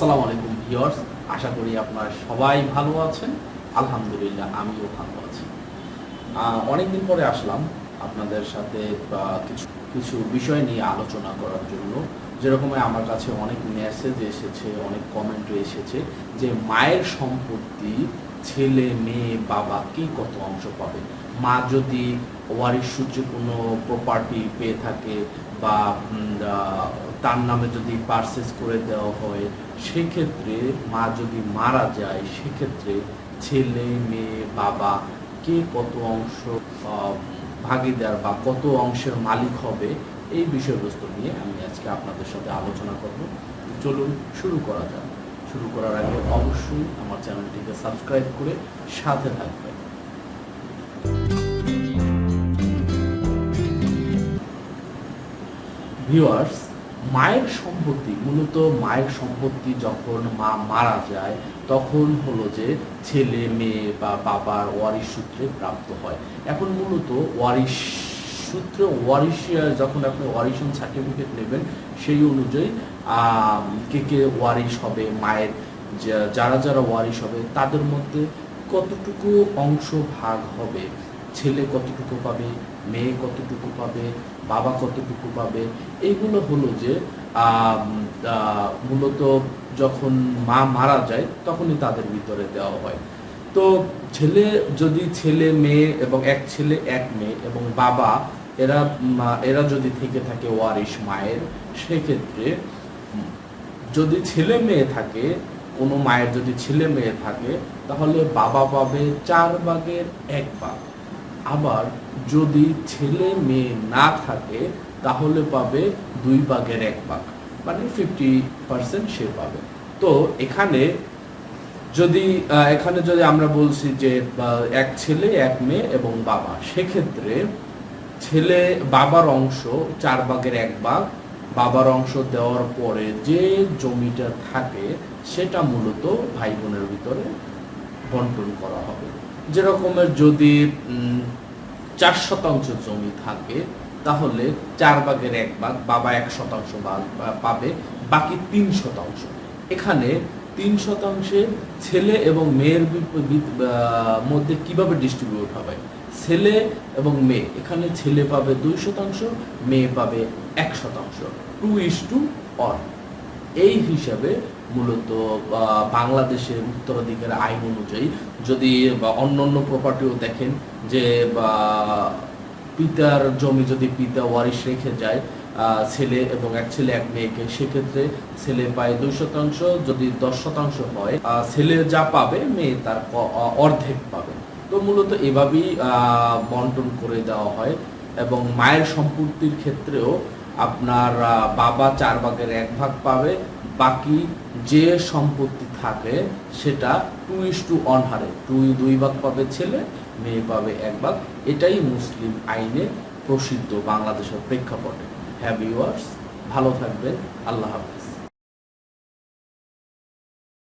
আসসালামু আলাইকুম ভিউয়ার্স, আশা করি আপনারা সবাই ভালো আছেন। আলহামদুলিল্লাহ, আমিও ভালো আছি। অনেকদিন পরে আসলাম আপনাদের সাথে কিছু কিছু বিষয় নিয়ে আলোচনা করার জন্য। যেরকম আমার কাছে অনেক মেসেজ এসেছে, অনেক কমেন্ট এসেছে যে মায়ের সম্পত্তি ছেলে, মেয়ে, বাবা কি কত অংশ পাবে? মা যদি ওয়ারিশ সূর্য কোনো প্রপার্টি পেয়ে থাকে বা তার নামে যদি পারচেস করে দেওয়া হয়, সেক্ষেত্রে মা যদি মারা যায়, সেক্ষেত্রে ছেলে, মেয়ে, বাবা কে কত অংশ ভাগিদার বা কত অংশের মালিক হবে, এই বিষয়বস্তু নিয়ে আমি আজকে আপনাদের সাথে আলোচনা করব। চলুন শুরু করা যাক। শুরু করার আগে অবশ্যই আমার চ্যানেলটিকে সাবস্ক্রাইব করে সাথে থাকবেন। ভিউয়ার্স মায়ের সম্পত্তি, মূলত মায়ের সম্পত্তি যখন মা মারা যায়, তখন হলো যে ছেলে, মেয়ে বা বাবার ওয়ারিশ সূত্রে প্রাপ্ত হয়। এখন মূলত ওয়ারিশ সূত্রে, ওয়ারিশ, যখন আপনি ওয়ারিশন সার্টিফিকেট নেবেন, সেই অনুযায়ী কে কে ওয়ারিশ হবে, মায়ের যারা যারা ওয়ারিশ হবে, তাদের মধ্যে কতটুকু অংশ ভাগ হবে, ছেলে কতটুকু পাবে মেয়ে কতটুকু পাবে, বাবা কতটুকু পাবে এইগুলো হলো যে মূলত যখন মা মারা যায় তখনই তাদের ভিতরে দেওয়া হয়। তো ছেলে, যদি ছেলে মেয়ে এবং এক ছেলে, এক মেয়ে এবং বাবা, এরা এরা যদি থেকে থাকে ওয়ারিশ মায়ের, সেক্ষেত্রে যদি ছেলে মেয়ে থাকে, কোনো মায়ের যদি ছেলে মেয়ে থাকে, তাহলে বাবা পাবে চার ভাগের এক ভাগ। আবার যদি ছেলে মেয়ে না থাকে, তাহলে পাবে দুই ভাগের এক ভাগ মানে ফিফটি পার্সেন্ট সে পাবে। তো এখানে যদি এখানে যদি আমরা বলছি যে এক ছেলে, এক মেয়ে এবং বাবা, সেক্ষেত্রে ছেলে বাবার অংশ চার ভাগের এক ভাগ, বাবার অংশ দেওয়ার পরে যে জমিটা থাকে, সেটা মূলত ভাই বোনের ভিতরে বন্টন করা হবে। যেরকমের যদি চার শতাংশ জমি থাকে, তাহলে চার ভাগের এক ভাগ বাবা এক শতাংশ পাবে, বাকি তিন শতাংশ। এখানে তিন শতাংশে ছেলে এবং মেয়ের মধ্যে কীভাবে ডিস্ট্রিবিউট হবে? ছেলে এবং মেয়ে। এখানে ছেলে পাবে দুই শতাংশ, মেয়ে পাবে এক শতাংশ। টু ইস টু অন এই হিসাবে মূলত বাংলাদেশের উত্তরাধিকার আইন অনুযায়ী যদি অন্য অন্য প্রপার্টিও দেখেন যে পিতার জমি যদি পিতা ওয়ারিশ রেখে যায় ছেলে এবং এক ছেলে এক মেয়েকে, সেক্ষেত্রে ছেলে পায় দুই শতাংশ, যদি দশ শতাংশ হয় ছেলে যা পাবে, মেয়ে তার অর্ধেক পাবে। তো মূলত এভাবেই বন্টন করে দেওয়া হয় এবং মায়ের সম্পত্তির ক্ষেত্রেও আপনার বাবা চার ভাগের এক ভাগ পাবে, বাকি যে সম্পত্তি থাকে সেটা two is to two on. Two দুই ভাগ পাবে ছেলে, মেয়ে পাবে এক ভাগ। এটাই মুসলিম আইনে প্রসিদ্ধ বাংলাদেশের প্রেক্ষাপটে। হ্যাভ ইউয়ার্স ভালো থাকবেন। আল্লাহ হাফিজ।